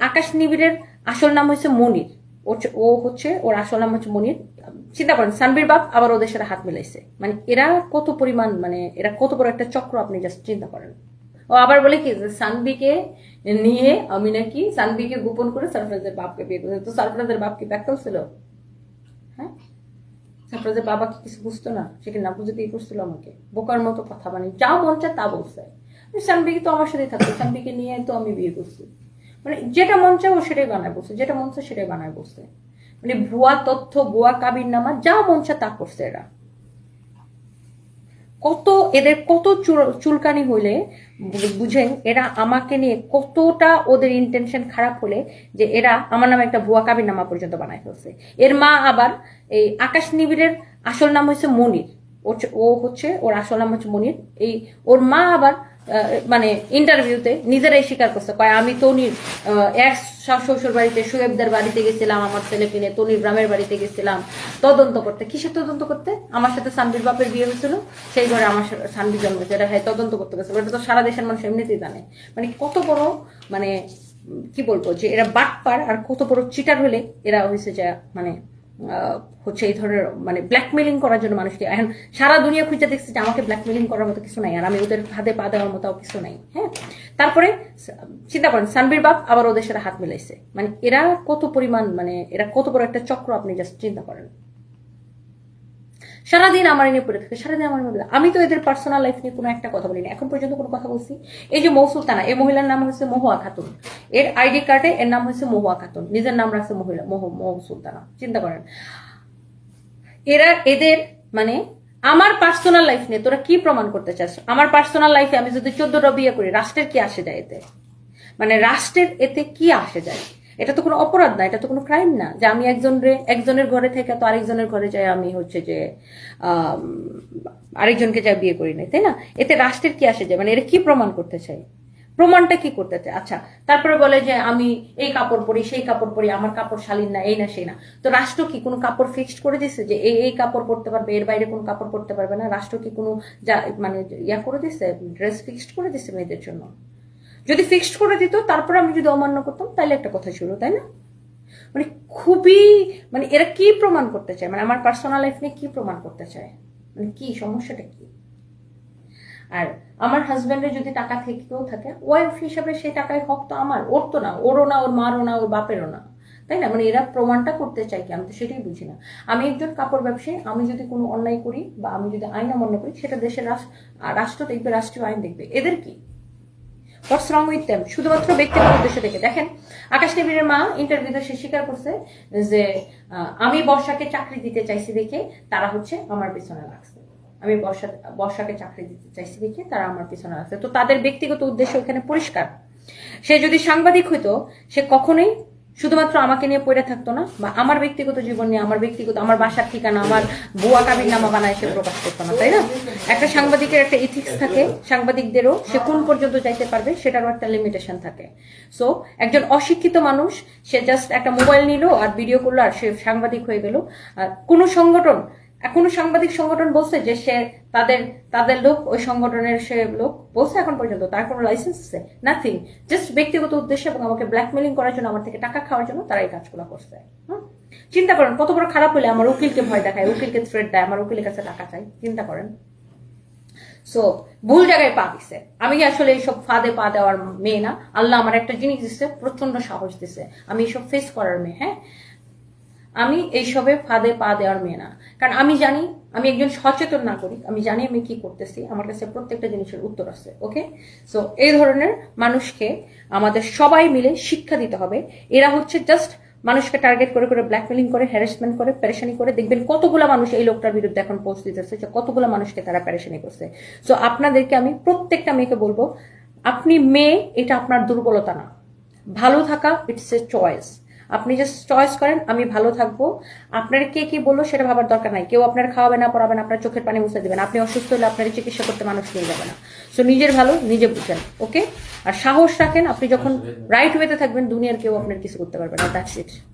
আকাশ নিবিড়ের আসল নাম হচ্ছে মনির। ও হচ্ছে- ওর আসল নাম হচ্ছে মনির। চিন্তা করেন, সানবীর বাপ আবার ওদের সাথে হাত মিলাইছে। মানে এরা কত পরিমাণ মানে এরা কত বড় একটা চক্র আপনি জাস্ট চিন্তা করেন। ও আবার বলে কি সানবিকে নিয়ে আমি নাকি সানবিকে গোপন করে সারফরাজের বাপকে বিয়ে করেছি। তো সারফরাজের বাপ কি ব্যাকল ছিল? হ্যাঁ? সারফরাজের বাবা কি কিছু বুঝতো না? সে কি না বুঝে বিয়ে করছিল আমাকে? বোকার মতো কথা মানে যা মন চায় তা বলছে। সানবিকে তো আমার সাথেই থাকতো। সানবিকে নিয়ে তো আমি বিয়ে করছি। মানে যেটা মন চায় ও সেটাই বানায় বলছে যেটা মন চায় সেটাই বানায় বলছে মানে ভুয়া তথ্য, ভুয়া কাবির নামা যা মন চায় তা করছে এরা। কত এদের কত চুল- চুলকানি হইলে বুঝেন, এরা আমাকে নিয়ে কতটা ওদের ইন্টেনশন খারাপ হলে যে এরা আমার নামে একটা ভুয়া কাবির নামা পর্যন্ত বানায় ফেলছে। এর মা আবার এই আকাশ নিবিড়ের আসল নাম হচ্ছে মনির। ও হচ্ছে- ওর আসল নাম হচ্ছে মনির। এই ওর মা আবার মানে ইন্টারভিউতে নিজেরাই স্বীকার করছে। কয়, আমি তনির এক শ্বশুর বাড়িতে সোয়েবদের বাড়িতে গেছিলাম, আমার ছেলেকে নিয়ে তনির গ্রামের বাড়িতে গেছিলাম। তদন্ত করতে। কিসের তদন্ত করতে? আমার সাথে সানবির বাপের বিয়ে হয়েছিল, সেই ঘরে আমার সাথে সানবি জন্ম এটা হ্যাঁ তদন্ত করতে গেছে। এটা তো সারা দেশের মানুষ এমনিতেই জানে। মানে কত বড় মানে কি বলব যে, এরা বাটপার আর কত বড় চিটার হলে এরা হয়েছে যা মানে হচ্ছে এই ধরনের মানে ব্ল্যাকমেলিং করার জন্য মানুষকে এখন সারা দুনিয়া খুঁজে দেখছে যে আমাকে ব্ল্যাকমেলিং করার মতো কিছু নাই, আর আমি ওদের হাতে পা দেওয়ার মতো কিছু নাই হ্যাঁ? তারপরে চিন্তা করেন, সানবীর বাপ আবার ওদের সাথে হাত মিলাইছে। মানে এরা কত পরিমাণ মানে এরা কত বড় একটা চক্র আপনি জাস্ট চিন্তা করেন। সারাদিন আমার নিয়ে পড়ে থাকে, সারাদিন আমার নিয়ে আমি তো এদের পার্সোনাল লাইফ নিয়ে কোনো একটা কথা বলিনি। এখন পর্যন্ত কোনো কথা বলছি। এই যে মৌসুলতানা এই মহিলার নাম হচ্ছে মহুয়া খাতুন। এর আইডি কার্ডে এর নাম হচ্ছে মহুয়া খাতুন। নিজের নাম রাখছে মহিলা, মহু- মৌসুলতানা চিন্তা করেন। এরা, এদের মানে আমার পার্সোনাল লাইফ নিয়ে তোরা কি প্রমাণ করতে চাস? আমার পার্সোনাল লাইফে আমি যদি চোদ্দটা বিয়ে করি, রাষ্ট্রের কি আসে যায় এতে? মানে রাষ্ট্রের এতে কি আসে যায়? এটা তো কোনো অপরাধ না, এটা তো কোনো ক্রাইম না। যে আমি একজন রে, একজনের ঘরে থেকে তো আরেকজনের ঘরে যাই, আমি হচ্ছে যে আরেকজনকে যাই বিয়ে করি নাই, তাই না? এতে রাষ্ট্রের কি আসে যায়? মানে এটা কি প্রমাণ করতে চাই প্রমাণটা কি করতে চায়? আচ্ছা তারপরে বলে যে আমি এই কাপড় পরি, সেই কাপড় পরি, আমার কাপড় শালীন না, এই না, সেই না। তো রাষ্ট্র কি কোনো কাপড় ফিক্সড করে দিছে যে এই এই কাপড় পরতে পারবে, এর বাইরে কোনো কাপড় পরতে পারবে না? রাষ্ট্র কি কোনো যা মানে ইয়া করে দিছে ড্রেস ফিক্সড করে দিছে মেয়েদের জন্য? যদি ফিক্সড করে দিত, তারপর আমি যদি অমান্য করতাম, তাহলে একটা কথা ছিল, তাই না? মানে খুবই মানে এরা কি প্রমাণ করতে চায়? মানে আমার পার্সোনাল লাইফ নিয়ে কি প্রমাণ করতে চায়? মানে কি, সমস্যাটা কি? আর আমার হাজব্যান্ডের যদি টাকা থেকেও থাকে ওয়াইফ হিসাবে সেই টাকায় হক তো আমার, ওর তো না, ওরও না, ওর মারও না, ওর বাপেরও না, তাই না? মানে এরা প্রমাণটা করতে চাই কি? আমি তো সেটাই বুঝি না। আমি একজন কাপড় ব্যবসায়ী, আমি যদি কোনো অন্যায় করি বা আমি যদি আইন অমান্য করি, সেটা দেশের রাষ্ট্র দেখবে, রাষ্ট্রীয় আইন দেখবে। এদের কি? হোয়াটস রং উইথ দেম শুধুমাত্র ব্যক্তিগত উদ্দেশ্য থেকে। দেখেন, আকাশ দেবীর মা ইন্টারভিউতে সে স্বীকার করছে যে আমি বর্ষাকে চাকরি দিতে চাইছি দেখে তারা হচ্ছে আমার পিছনে লাগছে। আমি বর্ষা, বর্ষাকে চাকরি দিতে চাইছি দেখে তারা আমার পিছনে লাগছে। তো তাদের ব্যক্তিগত উদ্দেশ্য এখানে পরিষ্কার। সে যদি সাংবাদিক হইতো, সে কখনোই শুধুমাত্র আমাকে নিয়ে পড়ে থাকতো না, বা আমার ব্যক্তিগত জীবন নিয়ে, আমার ব্যক্তিগত, আমার বাসার ঠিকানা, আমার বুয়া কাবির নামা বানায় সে প্রকাশ করতো না, তাই না? একটা সাংবাদিকের একটা ইথিক্স থাকে, সাংবাদিকদেরও সে কোন পর্যন্ত যাইতে পারবে সেটারও একটা লিমিটেশন থাকে। সো একজন অশিক্ষিত মানুষ, সে জাস্ট একটা মোবাইল নিল আর ভিডিও করল আর সে সাংবাদিক হয়ে গেল। আর কোনো সংগঠন এখনও সাংবাদিক সংগঠন বলছে যে সে তাদের তাদের লোক, ওই সংগঠনের সে লোক বলছে এখন পর্যন্ত, তার কোনো লাইসেন্স আছে? নাথিং জাস্ট ব্যক্তিগত উদ্দেশ্যে এবং আমাকে ব্ল্যাকমেলিং করার জন্য, আমার থেকে টাকা খাওয়ার জন্য তারা এই কাজগুলো করছে। চিন্তা করেন, কত বড় খারাপ হলে আমার উকিলকে ভয় দেখায়, উকিলকে থ্রেট দেয়, আমার উকিলের কাছে টাকা চাই। চিন্তা করেন। সো ভুল জায়গায় পা দিছে। আমি আসলে এইসব ফাঁদে পা দেওয়ার মেয়ে না। আল্লাহ আমার একটা জিনিস দিচ্ছে প্রচণ্ড সাহস দিছে। আমি এইসব ফেস করার মেয়ে হ্যাঁ? আমি এইসবে ফাঁদে পা দেওয়ার মেয়ে না। কারণ আমি জানি, আমি একজন সচেতন নাগরিক, আমি জানি আমি কি করতেছি, আমার কাছে প্রত্যেকটা জিনিসের উত্তর আছে, ওকে? সো এই ধরনের মানুষকে আমাদের সবাই মিলে শিক্ষা দিতে হবে। এরা হচ্ছে জাস্ট মানুষকে টার্গেট করে করে ব্ল্যাকমেলিং করে হ্যারাসমেন্ট করে প্যারেশানি করে। দেখবেন কতগুলো মানুষ এই লোকটার বিরুদ্ধে এখন পোস্ট দিতেছে, যে কতগুলো মানুষকে তারা প্যারেশানি করছে। সো আপনাদেরকে আমি প্রত্যেকটা মেয়েকে বলব, আপনি মেয়ে, এটা আপনার দুর্বলতা না। ভালো থাকা ইটস এ চয়েস আপনি জাস্ট চয়েস করেন আমি ভালো থাকব। আপনার কে কি বলল সেটা ভাবার দরকার নাই। কেউ আপনার খাওয়াবে না পড়াবে না আপনার চোখের পানি মুছে দেবেন। আপনি অসুস্থ হলে আপনার চিকিৎসা করতে মানুষ নিয়ে যাবে না। সো নিজের ভালো নিজে বুঝেন ওকে আর সাহস রাখেন আপনি যখন রাইট ওয়েতে থাকবেন দুনিয়ার কেউ আপনার কিছু করতে পারবে না দ্যাটস ইট